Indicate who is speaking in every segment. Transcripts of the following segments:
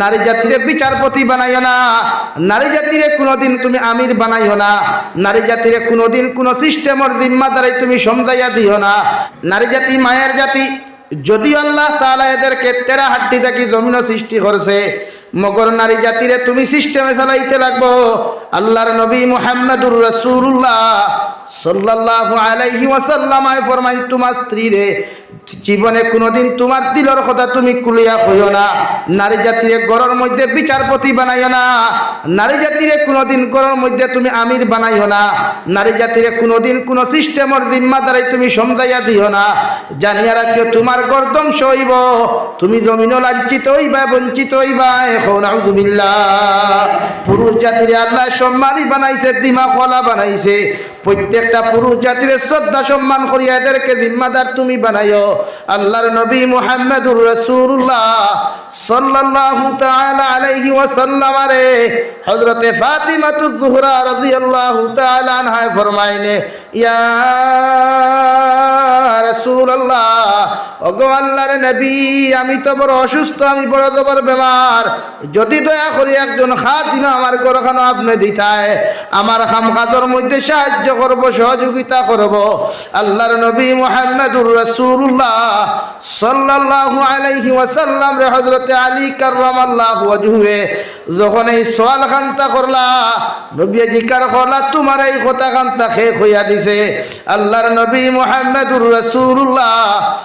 Speaker 1: নারী জাতিরে বিচারপতি বানাইও না। নারী জাতিরে কোনোদিন তুমি আমির বানাইও না। নারী জাতিরে কোনোদিন কোনো সিস্টেমের জিম্মাদারাই তুমি সমঝাইয়া দিও না। নারী জাতি মায়ের জাতি, যদিও আল্লাহ তাআলা এদেরকে তেরা হাড্ডি থাকি জমিন সৃষ্টি করছে, মগর নারী জাতিরে তুমি সিস্টেমে চালাইতে লাগবো। আল্লাহর নবী মুহাম্মদুর রাসূলুল্লাহ সাল্লাল্লাহু আলাইহি ওয়াসাল্লামায় ফরমাইন, তোমার স্ত্রী রে জীবনে কোনোদিন তোমার দিলর কথা তুমি কুলিয়া কইও না। নারী জাতিরে গড়ের মধ্যে বিচারপতি বানাইও না। নারী জাতিরে কোনোদিন গড়ের মধ্যে তুমি আমির বানাইও না। নারী জাতিরে কোনোদিন কোনো সিস্টেমের জিম্মাদারাই তুমি সমঝাইয়া দিও না। জানিয়া রাখিও তোমার গড় ধ্বংস হইব। তুমি জমিনও লাঞ্ছিত হইবা, বঞ্চিত হইবা। এখন আউদুবিল্লাহ পুরুষ জাতিরে আল্লাহ সম্মানই বানাইছে দিমা কলা বানাইছে। প্রত্যেকটা পুরুষ জাতির শ্রদ্ধা সম্মান করিয়া এদেরকে জিম্মাদার তুমি বানাইও। আল্লাহর নবী মুহাম্মদুর রাসূলুল্লাহ সাল্লাল্লাহু তাআলা আলাইহি ওয়াসাল্লাম রে হযরতে ফাতিমাতু যুহরা রাদিয়াল্লাহু তাআলা আনহা ফরমাইলে ইয়া রাসূলুল্লাহ। ওগো আল্লাহর নবী, আমি তো বড় অসুস্থ, আমি বড় জবর বেমার। যদি দয়া করি একজন খাদিমা আমার গরখানো আপনি দিতায়, আমার খাম কাজের মধ্যে সাহায্য করব, সহযোগিতা করব। আল্লাহর নবী মুহাম্মদুর রাসূলুল্লাহ সাল্লাল্লাহু আলাইহি ওয়াসাল্লাম রে হযরতে আলী কাররামাল্লাহু ওয়াজহুয়ে যখন এই সওয়াল খান্তা করলা নবী জিকার করলা, তোমার এই কথা খান্তা শেষ হইয়া দিছে। আল্লাহর নবী মুহাম্মদুর রাসূলুল্লাহ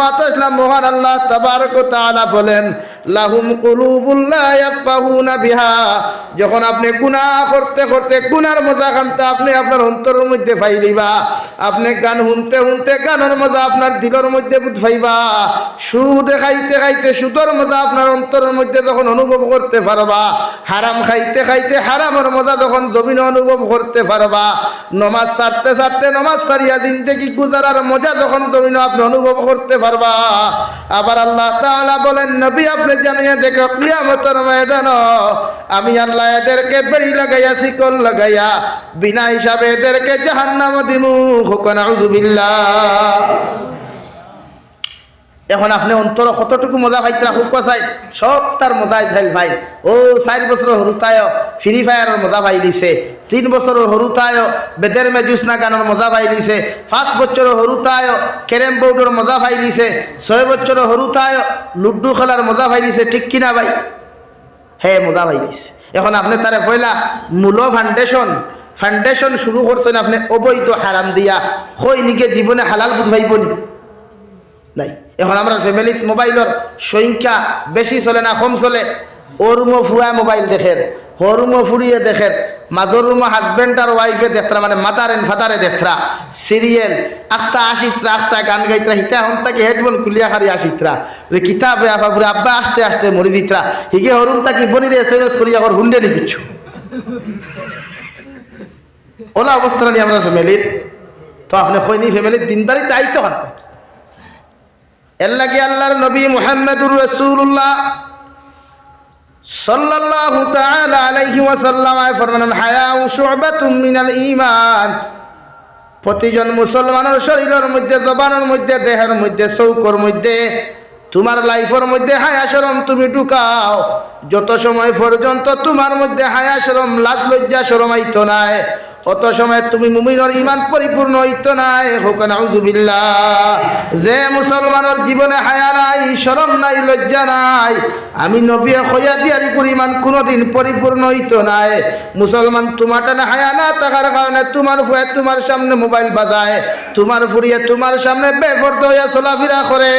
Speaker 1: আসলাম মহান আল্লাহ তাবারক তাআলা বলেন লাহুম কুলুবুল্লাহ ইয়াফকাহুনা বিহা। যখন আপনি গুনাহ করতে করতে গুনার মজা খানতে আপনি আপনার অন্তরের মধ্যে ফাইলিবা আপনি গান শুনতে শুনতে গানের মজা আপনার দিলের মধ্যে ফাইবা, সুদ খাইতে খাইতে সুদর মজা আপনার অন্তরের মধ্যে যখন অনুভব করতে পারবা, হারাম খাইতে খাইতে হারামের মজা যখন জমিন অনুভব করতে পারবা, নমাজ ছাড়তে ছাড়তে নমাজ ছাড়িয়া দিন থেকে গুজারার মজা যখন জমিন আপনি অনুভব করতে পারবা, আবার আল্লাহ তাআলা বলেন, নবী, আপনি জানিয়ে দেখো, কিয়ামতের ময়দান আমি আল্লাহ এদেরকে বেড়ি লাগাইয়া, শিকল লাগাইয়া, বিনা হিসাবে এদেরকে জাহান্নাম দিমু। এখন আপনি অন্তর কতটুকু মজা সব তার ভাই। ও, চার বছর ফ্রি ফায়ারের মজা পাই দিছে তিন বছরের হরুতায় বেদের মেজুসনা গানের মজা পাই দিছে পাঁচ বছরের হরুতায় ক্যারেম বোর্ডের মজা পাই দিছে ছয় বছরের হরুতায় লুড্ডু খেলার মজা পাই দিছে ঠিক কিনা ভাই? হ্যাঁ মজা পাই দিছে এখন আপনি তারা পয়লা মূল ফাউন্ডেশন ফাউন্ডেশন শুরু করছেন আপনি অবৈধ হারাম দিয়া। হই নিকে জীবনে হালাল বুধ ভাইবনি নাই। এখন আমরা ফ্যামিলিত মোবাইলের সংখ্যা বেশি চলে না, কম চলে। ওরুমো ফুয়া মোবাইল দেখের হরুমো ফুরিয়ে দেখের মাদর রুমো হাজবেন্ড আর ওয়াইফে দেখতরা মানে মাদার এন্ড ফাদারে দেখতরা। সিরিয়েল আখতা আসিত্রা আখতা গান গাইতরা, হিতা হন তাকে হেডফোন খুলিয়া খারি আসিত্রা। রে কিতাবে আফা বুড়ে আব্বা আসতে আসতে মরি দিতরা। হিগে হরুম তাকে বনিরে এস করিয়া কর হুন্ডে নি কিচ্ছু ওলা অবস্থা নিয়ে আমরা ফ্যামিলির তো আপনি কইনি ফ্যামিলির দিনদারি দায়িত্ব হন এর লাগে আল্লাহর নবী মুহাম্মদুর রাসূলুল্লাহ। প্রতিজন মুসলমানের শরীরের মধ্যে, জবানের মধ্যে, দেহের মধ্যে, চৌকর মধ্যে, তোমার লাইফের মধ্যে হায়া শরম তুমি ঢুকাও। যত সময় পর্যন্ত তোমার মধ্যে হায়া শরম লাজ লজ্জা শরম আইতো নাই অত সময় তুমি মুমিনের ইমান পরিপূর্ণ হইতো নাই হোকান আউযুবিল্লাহ যে মুসলমানের জীবনে হায়া নাই, শরম নাই, লজ্জা নাই, আমি নবী খয়া দিয়ারি করি ইমান কোনোদিন পরিপূর্ণ হইতো নাই। মুসলমান তোমার টানে হায়া না থাকার কারণে তোমার ভয়ে তোমার সামনে মোবাইল বাজায়, তোমার ফুরিয়ে তোমার সামনে বেফর্দ হইয়া চলাফেরা করে।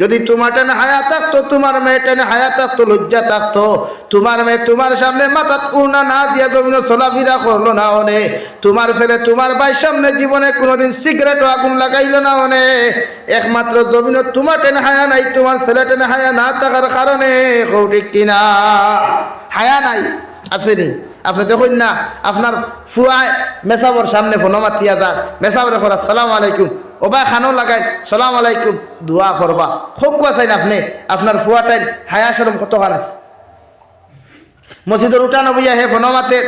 Speaker 1: যদি তোমার টেনে হায়া থাকতো, তোমার মেয়ে টেনে হায়া থাকতো, লজ্জা থাকতো, তোমার মেয়ে তোমার সামনে মাথাত উড়না না দিয়া জমিন চলাফেরা করল না অনে তোমার ছেলে, তোমার ভাইয়ের সামনে জীবনে কোনোদিন সিগারেট আগুন লাগাইলো না অনে একমাত্র জমিন তোমার টেনে হায়া নাই, তোমার ছেলে টেনে হায়া না থাকার কারণে। কৌটিক কিনা? হায়া নাই, আসেনি। আপনি দেখুন না, আপনার ফুয়ায় মেসাবর সামনে ফোনো মাতিয়া যাক মেসাবরে করা সালাম আলাইকুম। ওবা খানো লাগাই, সালাম আলাইকুম। দোয়া করবা। খুব কোয়াছেন আপনি? আপনার ফুয়াটাই হায়া সরম কত খান আছে? মসজিদের উঠানো বইয়া হে ফোনো মাতের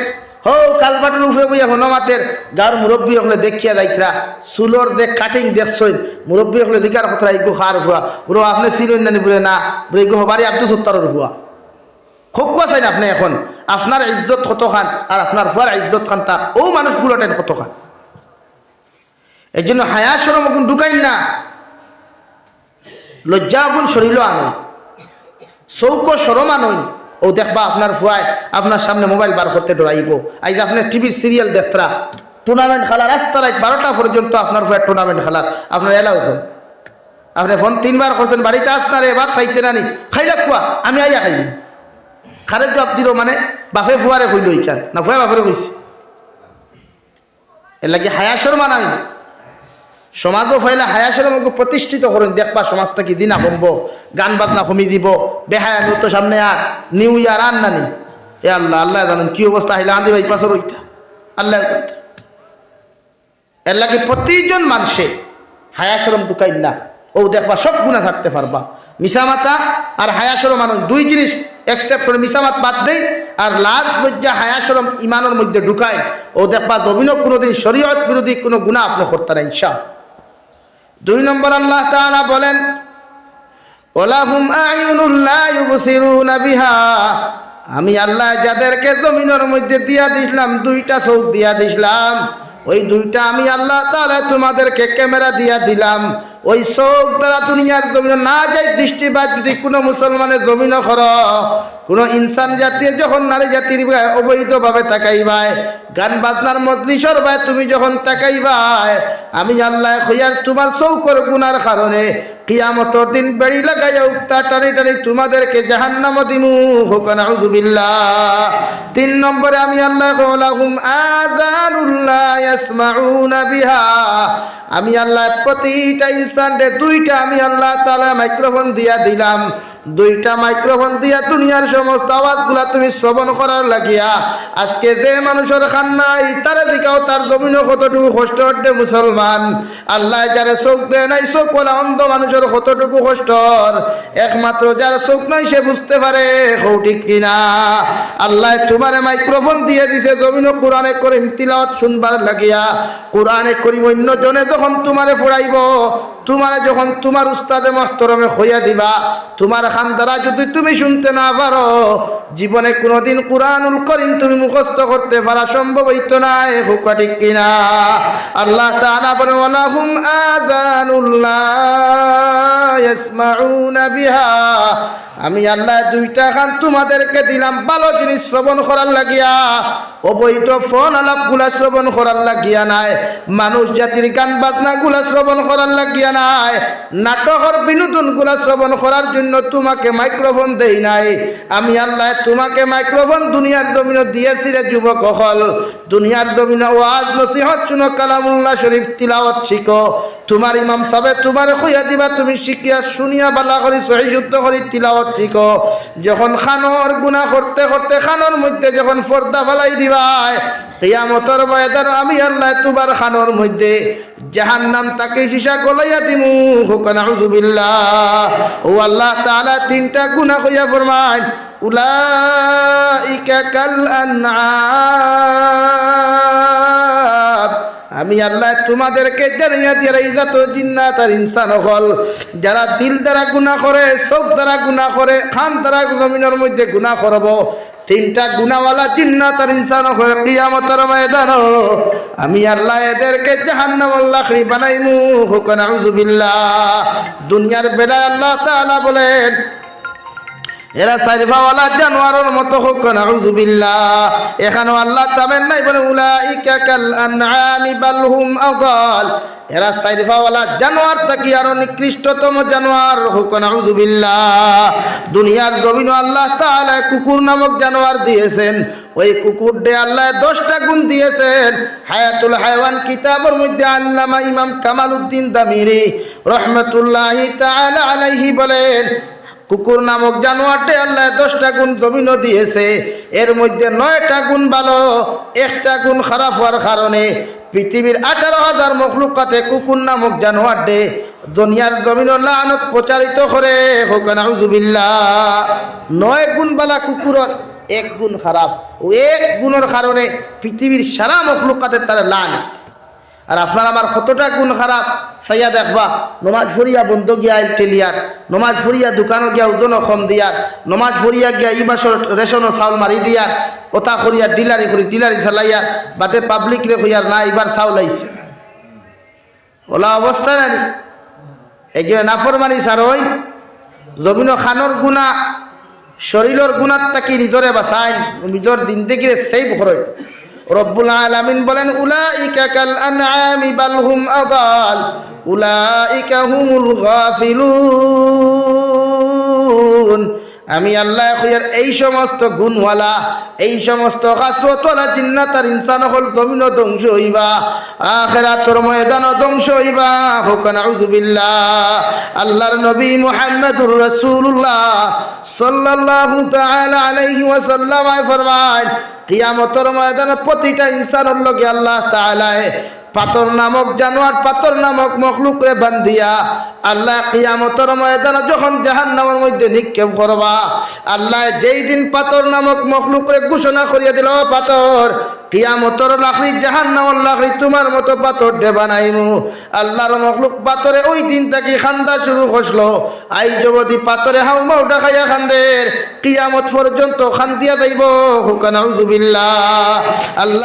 Speaker 1: হো কালবাটের উঠে বইয়া ফোনো মাতের গার মুরব্বী হলে দেখিয়া যাইখরা, চুলোর যে কাটিং দেখছই মুরব্বী হলে দিকার কথা ইগো খার ফুয়া বুড়ো আপনি চিনুন নানি বলে না বলে ইগো হবারই আব্দুল সত্তরের ফুয়া খুব কোয়াছেন আপনি এখন, আপনার ইজ্জত কত খান আর আপনার ফুয়ার ইজ্জত খান তা, ও মানুষগুলো টেন কত খান এই জন্য হায়া সরম এখন ঢুকাইন না। লজ্জা আগুন শরীরও আনুন। চৌক সরম আনুন। ও দেখবা আপনার ফুয়ায় আপনার সামনে মোবাইল বার করতে ডরাইব। আজ আপনার টিভির সিরিয়াল দেখতরা। টুর্নামেন্ট খেলা রাস্তা রাত বারোটা পর্যন্ত আপনার ফুয়ার টুর্নামেন্ট খেলার। আপনার এলাও করেন। আপনি ফোন তিনবার করছেন, বাড়িতে আস না রে, ভাত খাইতে নানি খাইলা কুয়া? আমি আইয়া খাইনি খারে জবাব দিল মানে বাপে ফুয়ারে কইল ইকান না ফুয়া বাপরে কইছে। এর লাগে হায়া শর্মা নাই। সমাজও ফাইলে হায়া শর্মাকে প্রতিষ্ঠিত করেন। দেখবা সমাজটা কি দিনা কমব গান বাজনা কমি দিব, বেহায়া তো সামনে আর নিউ ইয়ার আর নানি। এ আল্লাহ আল্লাহ জানেন কি অবস্থা, আহিলা আন্দি ভাই পাশে রইতা আল্লাহ লাগে প্রতিজন মানুষে হায়া শরম ঢুকাই না। ও দেখবা সব গুণা থাকতে পারবা। মিসামাতা আর হায়াসরম মানুষ, দুই জিনিস একসেপ্ট করে মিসামাত বাদ দেয় আর লাজ লজ্জা হায়াসরম ইমানের মধ্যে ঢুকায় ও দেখবা দবিন কোনোদিন শরীয়ত বিরোধী কোনো গুণা আপনি করতে না ইনশা দুই নম্বর আল্লাহ তাআলা বলেন, ওলাহুম আয়ুনুল্লাহ ইউবসিরুনা বিহা। আমি আল্লাহ যাদেরকে জমিনের মধ্যে দিয়া দিছিলাম, দুইটা চোখ দিয়া দিছিলাম। ওই দুইটা আমি আল্লাহ তাহলে তোমাদেরকে ক্যামেরা দিয়া দিলাম। ওই শোক দ্বারা দুনিয়ার জমিন না যায় দৃষ্টিপাত যদি কোনো মুসলমানের জমিন কর, কোনো ইনসান জাতীয় যখন নারী জাতির অবৈধভাবে তাকাইবায়, গান বাজনার মজলিসর ভাই তুমি যখন তাকাইবায়, আমি আল্লাহ খুঁজার তোমার চৌকর গুনার কারণে কিয়ামতর দিন বেড়ি লাগাইয়া উক্তা টানি টানি তোমাদেরকে জাহান্নাম দিমু। হোকান আউযুবিল্লাহ তিন নম্বরে আমি আল্লাহ আজানুল্লাহ আযানুল্লাহ ইয়াসমাউনা বিহা। আমি আল্লাহ প্রতিটা ইনসানকে দুইটা আমি আল্লাহ তালা মাইক্রোফোন দিয়া দিলাম। দুইটা মাইক্রোফোন দিয়া দুনিয়ার সমস্ত আওয়াজগুলা তুমি শ্রবণ করার লাগিয়া আজকে যে মানুষের খান নাই তার দিকেও তার জমিন কতটুকু কষ্ট হচ্ছে মুসলমান। আল্লাহ যারা চোখ দেয় নাই, চোখ বলা অন্ধ মানুষের কতটুকু কষ্ট একমাত্র যার চোখ নাই, সে বুঝতে পারে সৌঠিক কিনা। আল্লাহ তোমার মাইক্রোফোন দিয়ে দিছে জমিন কোরআনে করিম তিলাওয়াত শুনবার লাগিয়া। কোরআনে করিম অন্য জনে যখন তোমারে ফুরাইব তোমারে যখন তোমার উস্তাদে মহতরমে হইয়া দিবা, তোমার খান দ্বারা যদি তুমি শুনতে না পারো, জীবনে কোনোদিন কোরআনুল করিম তুমি মুখস্থ করতে পারা সম্ভব হইতো না, এ হুকা ঠিক কিনা? আল্লাহ বলেন, ওয়ালাহুম আযানুল্লাহ। আমি আল্লাহ দুইটা খান তোমাদেরকে দিলাম, ভালো জিনিস শ্রবণ করার লাগিয়া। অবৈধ ফোন আলাপগুলা শ্রবণ করার লাগিয়া নাই। মানুষ জাতির গান বাজনা গুলা শ্রবণ করার লাগিয়া নাই। নাটকের বিনোদনগুলা শ্রবণ করার জন্য তোমাকে মাইক্রোফোন দেই নাই। আমি আল্লাহ তোমাকে মাইক্রোফোন দুনিয়ার জমিন দিয়েছি রে যুবক হল দুনিয়ার জমিন ওয়াজ, নসিহত শুনো, কালামুল্লাহ শরীফ তিলাওয়াত শিখো। তোমার ইমাম সাহেব তোমার কইয়া দিবা, তুমি শিখিয়া শুনিয়া বালা করি সহি যুদ্ধ করি তিলাওয়াত শিখো যখন খানর গুণা করতে করতে খানর মধ্যে যখন পর্দা ফালাই দিবাই কিয়ামতর ময়দান আমি আল্লাহ তোমার খানর মধ্যে জাহান্নাম তাকে সীসা গলাইয়া দিমু। হুকান আউযুবিল্লাহ ও আল্লাহ তাআলা তিনটা গুনাহ কইয়া ফরমান উলাইকা কাল আনআম। আমি আল্লাহ তোমাদেরকে জানিয়া দিয়ে ইজাত জিন্নাত আর ইনসান হল যারা দিল দ্বারা গুণা করে চোখ দ্বারা গুণা করে, খান দ্বারা জমিনের মধ্যে গুণা করব, তিনটা গুণাওয়ালা জিন্নাত আর ইনসান হল কিয়ামতের ময়দান। আমি আল্লাহ এদেরকে জাহান্নাম বানাইমু হুকান দুনিয়ার বেলায় আল্লাহ তাআলা বলেন এরা সাইফাওয়ালা জানোয়ারের মতো হোক নাউযুবিল্লাহ এখানেও আল্লাহ তামেন নাই বলে, উলাইকা কাল আনআমি বাল হুম আদাল। এরা সাইফাওয়ালা জানোয়ার থাকি আরও নিকৃষ্টতম জানোয়ার হোক নাউযুবিল্লাহ দুনিয়ার জমিনও আল্লাহ তাআলা কুকুর নামক জানোয়ার দিয়েছেন। ওই কুকুর ডে আল্লাহ দশটা গুণ দিয়েছেন। হায়াতুল হায়ওয়ান কিতাবের মধ্যে আল্লামা ইমাম কামাল উদ্দিন দামিরি রহমতুল্লাহি তাআলা আলাইহি বলেন কুকুর নামক জানোয়ারটে আল্লাহ দশটা গুণ জমিনও দিয়েছে। এর মধ্যে নয়টা গুণ ভালো, একটা গুণ খারাপ হওয়ার কারণে পৃথিবীর আঠারো হাজার মখলুকাতে কুকুর নামক জানোয়ারটে দুনিয়ার জমিন লানত প্রচারিত করে। হোক নাউজুবিল্লাহ নয় গুণ বালা কুকুরর, এক গুণ খারাপ। ও এক গুণের কারণে পৃথিবীর সারা মখলুকাতে তারা লান আর আপনার আমার কতটা গুণ খারাপ? সাইয়া দেখবা নমাজ ফরিয়া বন্ধ গিয়া টেলিয়ার নমাজ ফরিয়া দোকানও গিয়া ওজন কম দিয়ার, নমাজ ফরিয়া গিয়া ই মাসের রেশনও চাউল মারি দিয়ার ওটা করিয়া ডিলারি করি, ডিলারি চালাইয়ার বাদে পাবলিক রে কইয়ার, না এবার চাউল আইছে। ওলা অবস্থা নানি এগিয়ে নাফরমানি সার ওই জমিন খানোর গুণা শরীরের গুণাত তাকি নিজরে বাসাইন নিজর জিন্দগিরে সেভ করই রব্বুল আলামিন বলেন উলাইকা কাল আনআমি বাল হুম আদাল উলাইকা হুমুল গাফিলুন। আমি আল্লাহ খুয়ার এই সমস্ত গুণওয়ালা, এই সমস্ত কাসরতওয়ালা জিন্নাত আর ইনসান হল জমিন ধ্বংস হইবা, আখেরাতর ময়দান ধ্বংস হইবা। হুকান আউযুবিল্লাহ আল্লাহর নবী মুহাম্মদুর রাসূলুল্লাহ সাল্লাল্লাহু তাআলা আলাইহি ওয়াসাল্লাম ফরমান কিয়ামতর ময়দানে প্রতিটা ইনসানের লগে আল্লাহ তাআলায় পাতর নামক জানোয়ার পাতর নামক মখলুকরে বান্ধিয়া আল্লাহ কিয়ামতর ময়দানে যখন জাহান নামের মধ্যে নিক্ষেপ করবা, আল্লাহ যেই দিন পাতর নামক মখলুকরে ঘোষণা করিয়া দিল, "ও পাতর কিয়ামতর লাকড়ি জাহান নামর লাকড়ি তোমার মতো পাথর দে বানাইমু। আল্লাহর মখলুক পাথরে ওই দিন থেকে খান্দা শুরু করল। আই যবদি পাথরে হাউ মাউ ডাকাইয়া খান্দের, কিয়ামত পর্যন্ত খান্দিয়া যাইব হুকানাউযুবিল্লাহ আল্লাহ